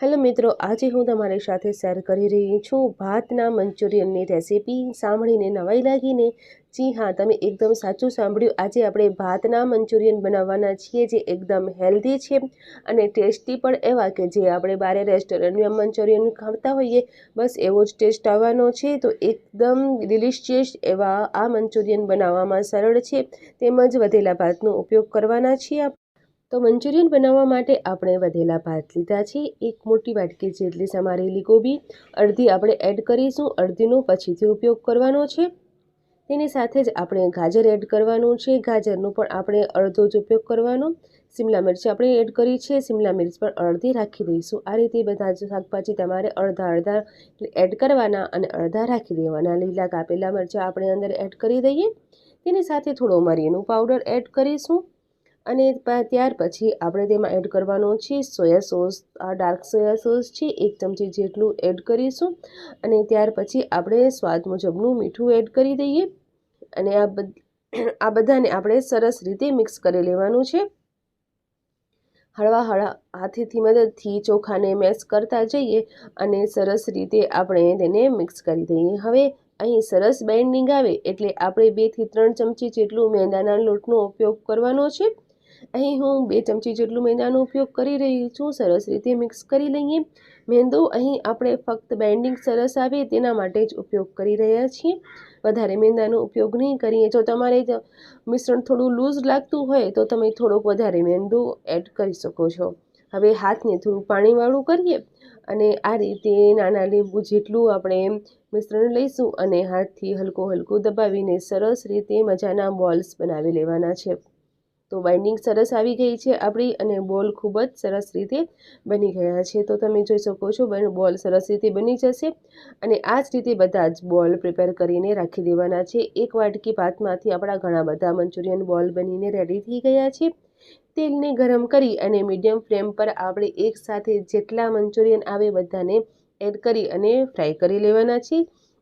Hello મિત્રો, આજે હું તમારી સાથે શેર કરી રહી છું ભાતના મંચુરિયનની રેસીપી સાંભળીને નવાઈ લાગીને? જી હા, તમે એકદમ સાચું સાંભળ્યું. આજે આપણે ભાતના મંચુરિયન બનાવવાના છીએ જે એકદમ હેલ્ધી છે અને ટેસ્ટી પણ એવા કે જે આપણે બારે રેસ્ટોરન્ટમાં મંચુરિયન ખાતા હોઈએ, બસ એવો જ ટેસ્ટ આવવાનો છે. તો એકદમ ડિલિશિયસ એવા આ મંચુરિયન બનાવવામાં સરળ છે. તેમજ વધેલા ભાતનો ઉપયોગ કરવાના છીએ તો મંચુરિયન બનાવવા માટે આપણે વધેલા ભાત લીધા છે. એક મોટી વાટકી જેટલી સમારેલી કોબી અડધી આપણે એડ કરીશું, અડધીનો પછીથી ઉપયોગ કરવાનો છે. તેની સાથે જ આપણે ગાજર એડ કરવાનું છે. ગાજરનો પણ આપણે અડધો જ ઉપયોગ કરવાનો. શિમલા મિર્ચ આપણે એડ કરી છે. શિમલા મિર્ચ પણ અડધી રાખી દઈશું. આ રીતે બધા જ શાકભાજી તમારે અડધા અડધા એડ કરવાના અને અડધા રાખી દેવાના. લીલા કાપેલા મરચાં આપણે અંદર એડ કરી દઈએ. તેની સાથે થોડો મરીનો પાવડર એડ કરીશું. અને ત્યાર પછી આપણે તેમાં એડ કરવાનો છે soya sauce. Dark soya sauce છે, એક ચમચી જેટલું એડ કરીશું અને ત્યાર પછી આપણે સ્વાદ મુજબનું મીઠું એડ કરી દઈએ અને આ આ બધાને આપણે સરસ રીતે મિક્સ કરી લેવાનું છે. હળવા હળવા હાથેથી મદદથી ચોખાને મેશ કરતા જઈએ અને સરસ રીતે આપણે તેને મિક્સ કરી દઈએ. હવે અહીં સરસ બેન્ડિંગ આવે એટલે આપણે બેથી ત્રણ ચમચી જેટલું મેંદાના લોટનો ઉપયોગ કરવાનો છે. અહીં હું બે ચમચી જેટલું મેંદાનો ઉપયોગ કરી રહી છું, સરસ રીતે મિક્સ કરી લઈએ. મેંદો અહીં આપણે ફક્ત બેન્ડિંગ સરસ આવે તેના માટે જ ઉપયોગ કરી રહ્યા છીએ. વધારે મેંદાનો ઉપયોગ નહીં કરીએ. જો તમારે મિશ્રણ થોડું લૂઝ લાગતું હોય તો તમે થોડોક વધારે મેંદો એડ કરી શકો છો. હવે હાથને થોડું પાણીવાળું કરીએ અને આ રીતે નાના લીંબુ જેટલું આપણે મિશ્રણ લઈશું અને હાથથી હલકો હલકો દબાવીને સરસ રીતે મજાના બોલ્સ બનાવી લેવાના છે. તો બાઇન્ડિંગ સરસ આવી ગઈ છે આપણી અને બોલ ખૂબ જ સરસ રીતે બની ગયા છે. તો તમે જોઈ શકો છો બોલ સરસ રીતે બની જશે અને આ જ રીતે બધા જ બોલ પ્રિપેર કરીને રાખી દેવાના છે. એક વાટકી ભાતમાંથી આપણા ઘણા બધા મંચુરિયન બોલ બનીને રેડી થઈ ગયા છે. તેલને ગરમ કરી અને મીડિયમ ફ્લેમ પર આપણે એકસાથે જેટલા મંચુરિયન આવે બધાને એડ કરી અને ફ્રાય કરી લેવાના છે.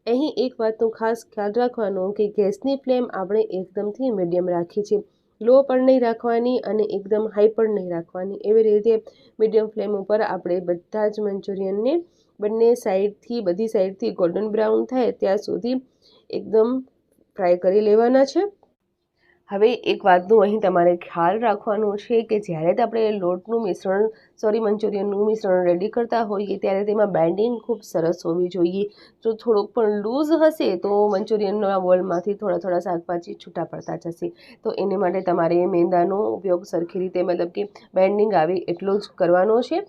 અહીં એક વાતનો ખાસ ખ્યાલ રાખવાનો કે ગેસની ફ્લેમ આપણે એકદમથી મીડિયમ રાખી છે. લો પણ નહીં રાખવાની અને એકદમ હાઈ પણ નહીં રાખવાની. એવી રીતે મીડિયમ ફ્લેમ ઉપર આપણે બધા જ મંચુરિયનને બંને સાઈડથી, બધી સાઈડથી ગોલ્ડન બ્રાઉન થાય ત્યાં સુધી એકદમ ફ્રાય કરી લેવાના છે. હવે એક વાતનું અહીં તમારે ખ્યાલ રાખવાનો છે કે જ્યારે આપણે લોટનું મિશ્રણ સોરી મંચુરિયનનું મિશ્રણ રેડી કરતા હોઈએ ત્યારે તેમાં બેન્ડિંગ ખૂબ સરસ હોવી જોઈએ. જો થોડુંક પણ લૂઝ હશે તો મંચુરિયનના બોલમાંથી થોડા થોડા શાકભાજી છૂટા પડતા જશે. તો એને માટે તમારે મેંદાનો ઉપયોગ સરખી રીતે મતલબ કે બેન્ડિંગ આવે એટલો જ કરવાનો છે.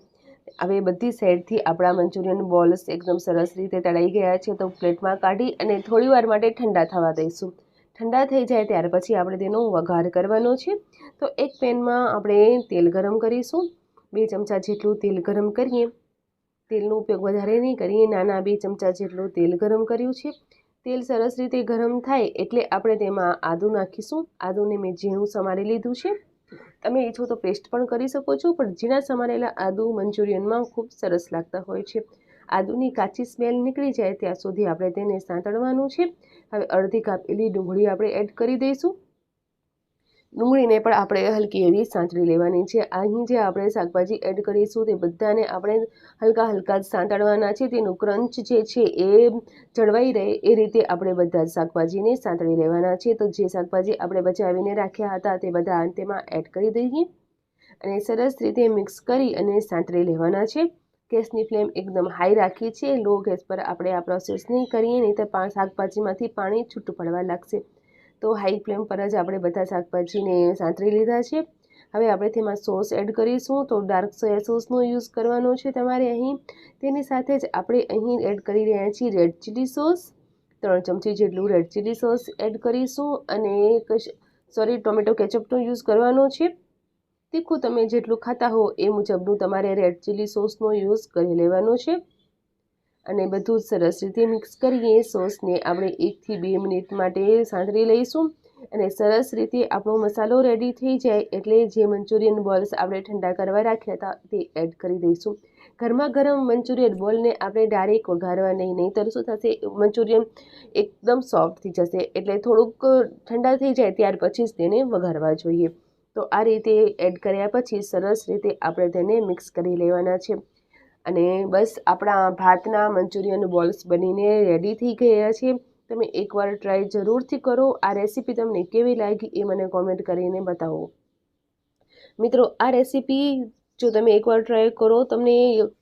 હવે બધી સાઈડથી આપણા મંચુરિયન બોલ્સ એકદમ સરસ રીતે તળાઈ ગયા છે તો પ્લેટમાં કાઢી અને થોડી વાર માટે ઠંડા થવા દઈશું. ઠંડા થઈ જાય ત્યાર પછી આપણે તેનો વઘાર કરવાનો છે. તો એક પેનમાં આપણે તેલ ગરમ કરીશું. બે ચમચા જેટલું તેલ ગરમ કરીએ. તેલનો ઉપયોગ વધારે નહીં કરીએ. નાના બે ચમચા જેટલું તેલ ગરમ કર્યું છે. તેલ સરસ રીતે ગરમ થાય એટલે આપણે તેમાં આદું નાખીશું. આદુને મેં ઝીણું સમારી લીધું છે. તમે ઈચ્છો તો પેસ્ટ પણ કરી શકો છો, પણ ઝીણા સમારેલા આદુ મંચુરિયનમાં ખૂબ સરસ લાગતા હોય છે. આદુની કાચી સ્મેલ નીકળી જાય ત્યાં સુધી આપણે તેને સાંતળવાનું છે. હવે અડધી કાપેલી ડુંગળી આપણે એડ કરી દઈશું. ડુંગળીને પણ આપણે હલકી એવી સાંતળી લેવાની છે. અહીં જે આપણે શાકભાજી એડ કરીશું તે બધાને આપણે હલકા હલકા સાંતળવાના છે. તેનું ક્રંચ જે છે એ જળવાઈ રહે એ રીતે આપણે બધા જ શાકભાજીને સાંતળી લેવાના છે. તો જે શાકભાજી આપણે બચાવીને રાખ્યા હતા તે બધા તેમાં એડ કરી દઈએ. અને સરસ રીતે મિક્સ કરી અને સાંતળી લેવાના છે. ગેસની ફ્લેમ એકદમ હાઈ રાખી છે લો ગેસ પર આપણે આ પ્રોસેસ નહીં કરીએ, નહીં તો શાકભાજીમાંથી પાણી છૂટું પડવા લાગશે. તો હાઈ ફ્લેમ પર જ આપણે બધા શાકભાજીને સાંતરી લીધા છે. હવે આપણે તેમાં સોસ એડ કરીશું. તો ડાર્ક સોયા સોસનો યુઝ કરવાનો છે તમારે અહીં. તેની સાથે જ આપણે અહીં એડ કરી રહ્યા છીએ રેડ ચીલી સોસ. ત્રણ ચમચી જેટલું રેડ ચીલી સોસ એડ કરીશું અને સોરી, ટોમેટો કેચઅપનો યુઝ કરવાનો છે. તીખું તમે જેટલું ખાતા હો એ મુજબનું તમારે રેડ ચીલી સોસનો યુઝ કરી લેવાનો છે. અને બધું સરસ રીતે મિક્સ કરીએ સોસને આપણે એકથી બે મિનિટ માટે સાંતરી લઈશું. અને સરસ રીતે આપણો મસાલો રેડી થઈ જાય એટલે જે મંચુરિયન બોલ્સ આપણે ઠંડા કરવા રાખ્યા હતા તે એડ કરી દઈશું. ગરમા ગરમ મંચુરિયન બોલને આપણે ડાયરેક્ટ વઘારવા નહીં નહીં તો શું થશે? મંચુરિયન એકદમ સોફ્ટ થઈ જશે એટલે થોડુંક ઠંડા થઈ જાય ત્યાર પછી જ તેને વઘારવા જોઈએ. તો આ રીતે એડ કર્યા પછી સરસ રીતે આપણે તેને મિક્સ કરી લેવાના છે. અને બસ આપણા ભાતના મંચુરિયન બોલ્સ બનીને રેડી થઈ ગયા છે. તમે એકવાર ટ્રાય જરૂરથી કરો. આ રેસીપી તમને કેવી લાગી એ મને કોમેન્ટ કરીને બતાવો. મિત્રો, આ રેસીપી જો તમે એકવાર ટ્રાય કરો, તમને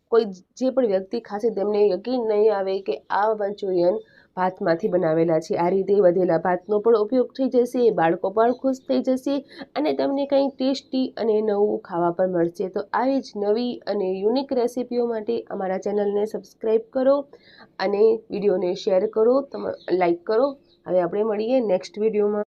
કોઈ જે પણ વ્યક્તિ ખાશે તેમને યકીન નહીં આવે કે આ મંચુરિયન ભાતમાંથી બનાવેલા છે. આ રીતે વધેલા ભાતનો પણ ઉપયોગ થઈ જશે, બાળકો પણ ખુશ થઈ જશે અને તમને કંઈ ટેસ્ટી અને નવું ખાવા પણ મળશે. તો આવી જ નવી અને યુનિક રેસીપીઓ માટે અમારા ચેનલને સબસ્ક્રાઈબ કરો અને વિડીયોને શેર કરો લાઈક કરો. હવે આપણે મળીએ નેક્સ્ટ વિડીયોમાં.